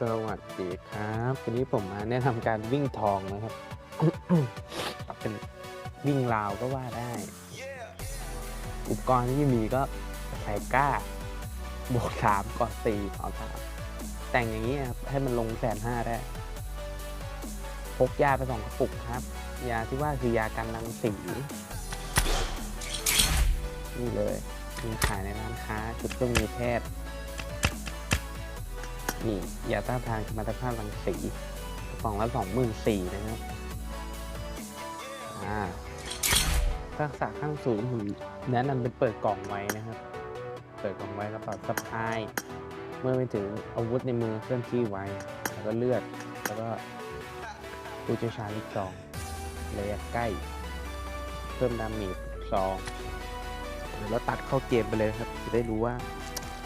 สวัสดีครับวันนี้ผมมาแนะนำการวิ่งทองนะครับ เป็นวิ่งราวก็ว่าได้ อุปกรณ์ที่มีก็ใส่ก้า บวกสามก่อนสี่ขอสามแต่งอย่างนี้ครับ ให้มันลงแสนห้าได้ พกยาไปสองกระปุกครับ ยาที่ว่าคือยากันรังสี นี่เลย มีขายในร้านค้าจุดเครื่องมือแพทย์ นี่ยาต้านทานสมรรถภาพรังสีกระป๋องละสองหมื่นสี่นะครับอ่าทักษะข้างสูงผมแนะนำเป็นเปิดกล่องไว้นะครับ เปิดกล่องไว้กระเป๋าสะพาย เมื่อไปถึงอาวุธในมือเคลื่อนที่ไว้ แล้วก็เลือด แล้วก็ผู้เชี่ยวชาญลูกซองระยะใกล้ เพิ่มดาเมจซองแล้วตัดเข้าเกมไปเลยครับ จะได้รู้ว่า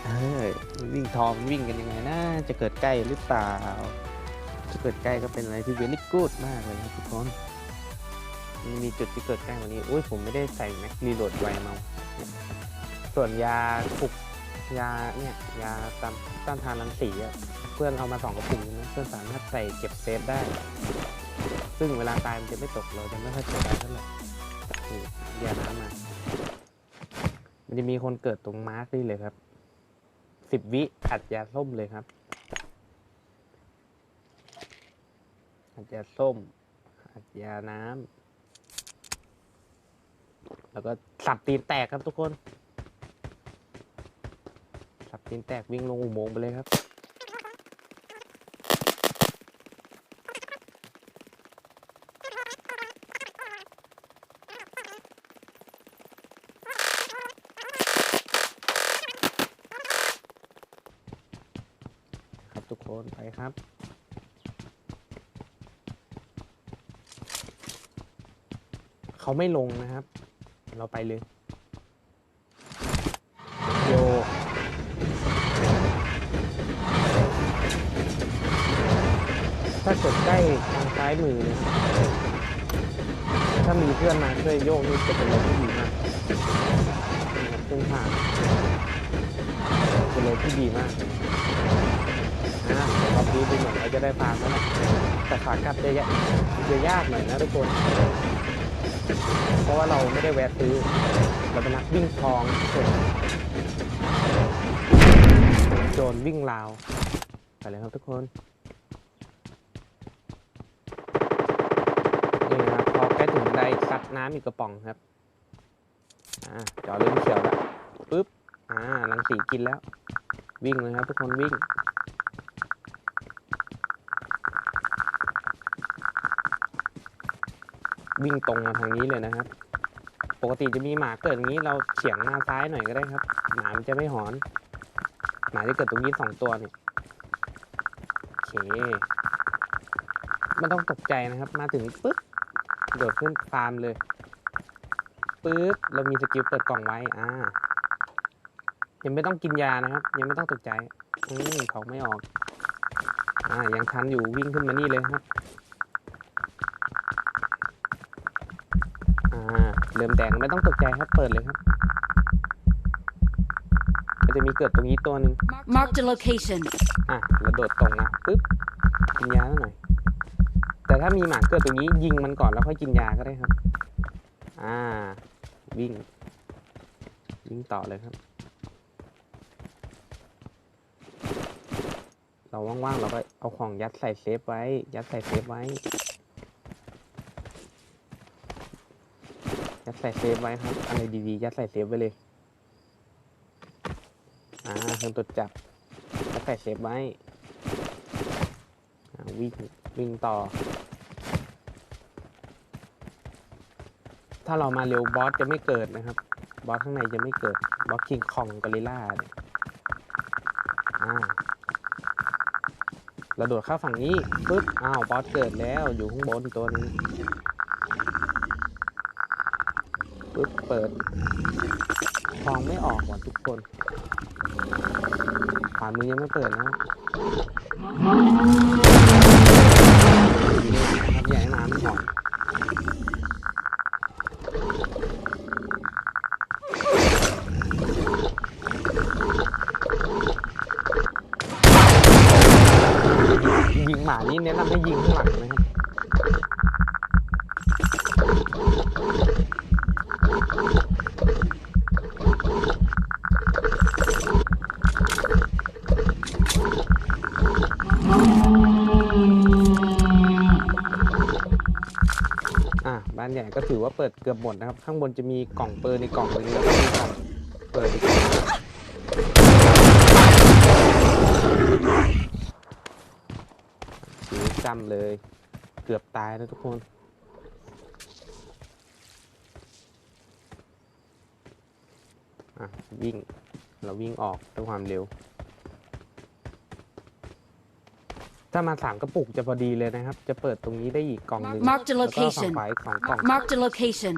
เฮ้ยวิ่งทองวิ่งกันยังไงนะจะเกิดใกล้หรือเปล่าจะเกิดใกล้ก็เป็นอะไรที่เวลิกูดมากเลยครับทุกคนมีจุดที่เกิดใกล้กวันนี้อุ้ยผมไม่ได้ใส่แม็กรีโหลดไวมาส่วนยาปลุกยาเนี่ยยาต้านต้านทานรังสีอะเพื่อนเอามาสองกระปุกนะเพื่อนสามารถใส่เก็บเซฟได้ ซึ่งเวลาตายมันจะไม่ตกเราจะไม่ค่อยเสียดายเท่าไหร่นี่ยาน้ำมามันจะมีคนเกิดตรงมาร์กนี่เลยครับ สิบวิอัดยาส้มเลยครับ อัดยาส้ม อัดยาน้ำแล้วก็สับตีนแตกครับทุกคน สับตีนแตกวิ่งลงอุโมงค์ไปเลยครับ ทุกคนไปครับ เขาไม่ลงนะครับ เราไปเลยโยถ้ากดใกล้ทางซ้ายมือเนยถ้ามีเพื่อนมาช่วยโยกนี่จะเป็นอะไรที่ดีมากนะครับซึ่งผ่านเป็นอะไรที่ดีมาก นะรอบนี้ดูเหมือนเราจะได้ฟาร์มแล้วนะแต่ขากลับจะยะจะยากหน่อยนะทุกคน เพราะว่าเราไม่ได้แวะซื้อ เราเป็นนักวิ่งทองโจรวิ่งราวไปเลยครับทุกคนนี่นะครับพอใกล้ถึงบันไดซัดน้ำอีกกระป๋องครับอ่าจอเริ่มเขียวแล้วปึ๊บอ่าลังสีกินแล้ว วิ่งเลยครับทุกคนวิ่ง วิ่งตรงมาทางนี้เลยนะครับ ปกติจะมีหมาเกิดอย่างนี้เราเฉียงมาซ้ายหน่อยก็ได้ครับ หมามันจะไม่หอน หมาที่เกิดตรงนี้สองตัวเนี่ยโอเคไม่ต้องตกใจนะครับ มาถึงปุ๊บโดดขึ้นฟาร์มเลยปุ๊บเรามีสกิลเปิดกล่องไว้อ่ายังไม่ต้องกินยานะครับ ยังไม่ต้องตกใจอืมของไม่ออก อ่ายังทันอยู่วิ่งขึ้นมานี่เลยครับ เริ่มแดงไม่ต้องตกใจครับ เปิดเลยครับ มันจะมีเกิดตรงนี้ตัวหนึ่ง Marked a location. อะแล้วโดดตรงนะปึ๊บกินยาแล้วหน่อย แต่ถ้ามีหมาเกิดตรงนี้ยิงมันก่อนแล้วค่อยกินยาก็ได้ครับ อ่า วิ่ง วิ่งต่อเลยครับ เราว่างๆเราก็เอาของยัดใส่เซฟไว้ ยัดใส่เซฟไว้ ยัด ใส่เซฟไว้ครับอะไรดีๆยัดใส่เซฟไว้เลย อ่าเครื่องตรวจจับยัดใส่เซฟไว้อ่าวิ่งวิ่งต่อ ถ้าเรามาเร็วบอสจะไม่เกิดนะครับ บอสข้างในจะไม่เกิด บอสคิงคองกอริลล่าเนี่ยอ่าราโดดเข้าฝั่งนี้ปุ๊บ อ้าว บอสเกิดแล้ว อยู่ข้างบนตัวหนึุกเปิดทองไม่ออกว่ะทุกคนขวามือยังไม่เปิดนะครับย่าให้น้ำมันหอนนนี้แนะนำให้ยิงข้างหลังนะครับ อะบ้านใหญ่ก็ถือว่าเปิดเกือบหมดนะครับ ข้างบนจะมีกล่องเปิดในกล่องหนึงแล้วก็มีกล่องเปิดอีกกล่องสีจำเลย เกือบตายแล้วทุกคนอะวิ่ง เราวิ่งออกด้วยความเร็ว ถ้ามาสามกระปุกจะพอดีเลยนะครับ จะเปิดตรงนี้ได้อีกกล่องหนึ่ง Marked a แล้วก็ฝั่ง location. ขวาอีกสองกล่อง Marked a location.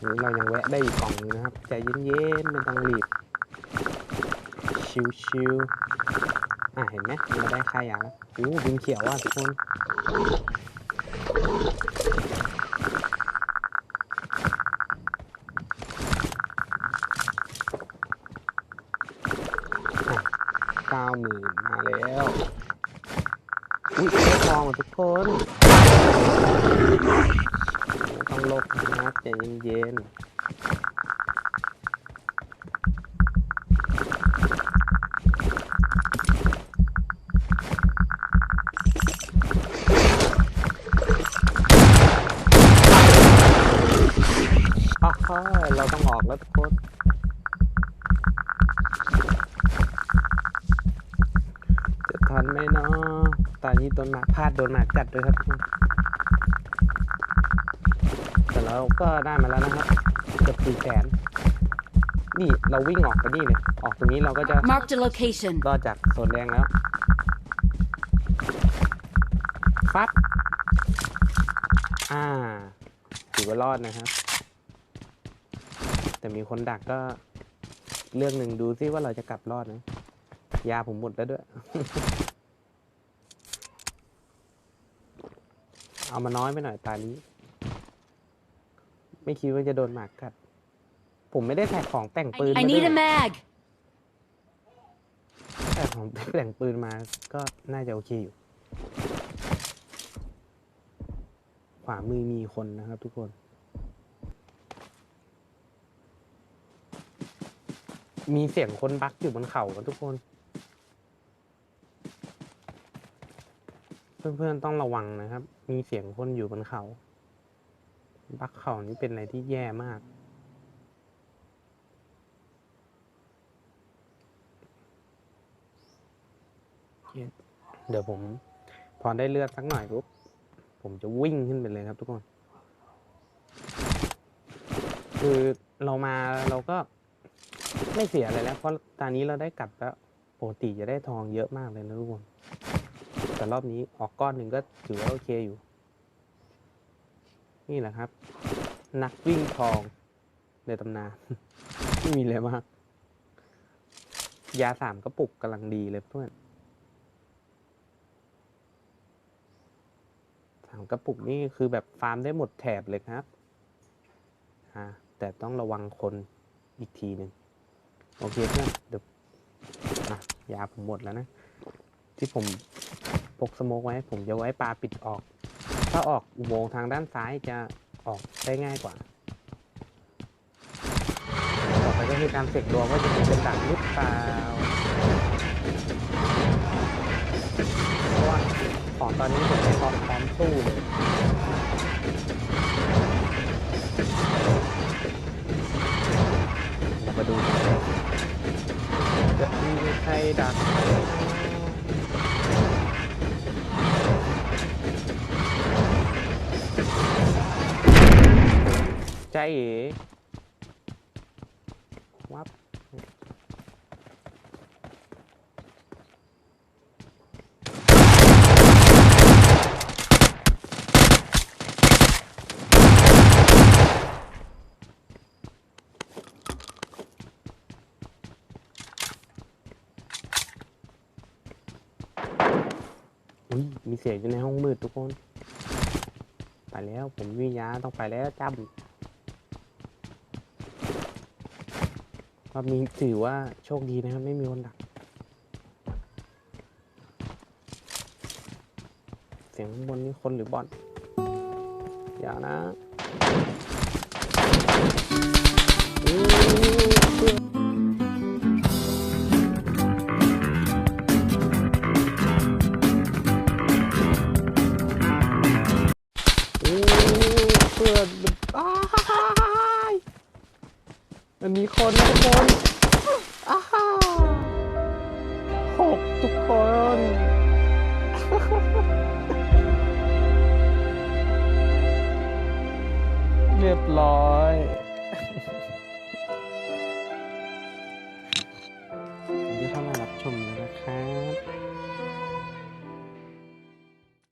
หรือเรายังแวะได้อีกกล่องหนึงนะครับใจเย็นๆไม่ต้องรีบ ชิวๆอะเห็นไหมเราได้ค่ายาแล้วอู้บินเขียวอะทุกคน เก้าหมื่นมาแล้ว อุ้ยได้ท องทุกคนต้องลบนะใจเย็นๆอ้าวเราต้องออกแล้วทุกคน จะทันไหมเนาะ ตอนนี้โดนหมาพลาดโดนหมากัดด้วยครับทุกคนแต่เราก็ได้มาแล้วนะครับเกือบสี่แสนนี่เราวิ่งออกไปนี่เลยออกตรงนี้เราก็จะ Marked a location. รอดจากโซนแดงแล้วปั๊บอ่าถือว่ารอดนะครับ แต่มีคนดักก็เรื่องหนึ่งดูซิว่าเราจะกลับรอดไหมยาผมหมดแล้วด้วย เอามาน้อยไปหน่อยตานี้ ไม่คิดว่าจะโดนหมากกัด ผมไม่ได้แท็กของแต่งปืน I มาด้ need วย a mag. แต่ของแต่งปืนมาก็น่าจะโอเคอยู่ ขวามือมีคนนะครับทุกคน มีเสียงคนบักอยู่บนเขากันทุกคน เพื่อนๆต้องระวังนะครับ มีเสียงคนอยู่บนเขาบักเขานี่เป็นอะไรที่แย่มาก เดี๋ยวผม พอได้เลือดสักหน่อยปุ๊บ ผมจะวิ่งขึ้นไปเลยครับทุกคน คือเรามาเราก็ไม่เสียอะไรแล้ว เพราะตอนนี้เราได้กลับแล้วปกติจะได้ทองเยอะมากเลยนะทุกคน แต่รอบนี้ออกก้อนหนึ่งก็ถือว่าโอเคอยู่ นี่แหละครับ นักวิ่งทองในตำนานไม่มีเลยมาก ยาสามกระปุกกำลังดีเลยเพื่อนสามกระปุกนี่คือแบบฟาร์มได้หมดแถบเลยครับแต่ต้องระวังคนอีกทีหนึ่งโอเคเพื่อนเดี๋ยวอะยาผมหมดแล้วนะ ที่ผม กสโมกไว้ ผมจะไว้ปลาปิดออก ถ้าออกอุโมงค์ทางด้านซ้ายจะออกได้ง่ายกว่าต่อไปก็คือการเสกดวงว่าจะเป็นดักหรือเปล่าเพราะว่าของตอนนี้ผมพร้อมพร้อมสู้เลย เอ๋วับมีเสียงอยู่ในห้องมืดทุกคน ไปแล้วผมวิญญาต้องไปแล้วจ้ รอบนี้ถือว่าโชคดีนะครับ ไม่มีคนดัก เสียงข้างบนนี่คนหรือบอลอย่านะ ทุกคน เรียบร้อย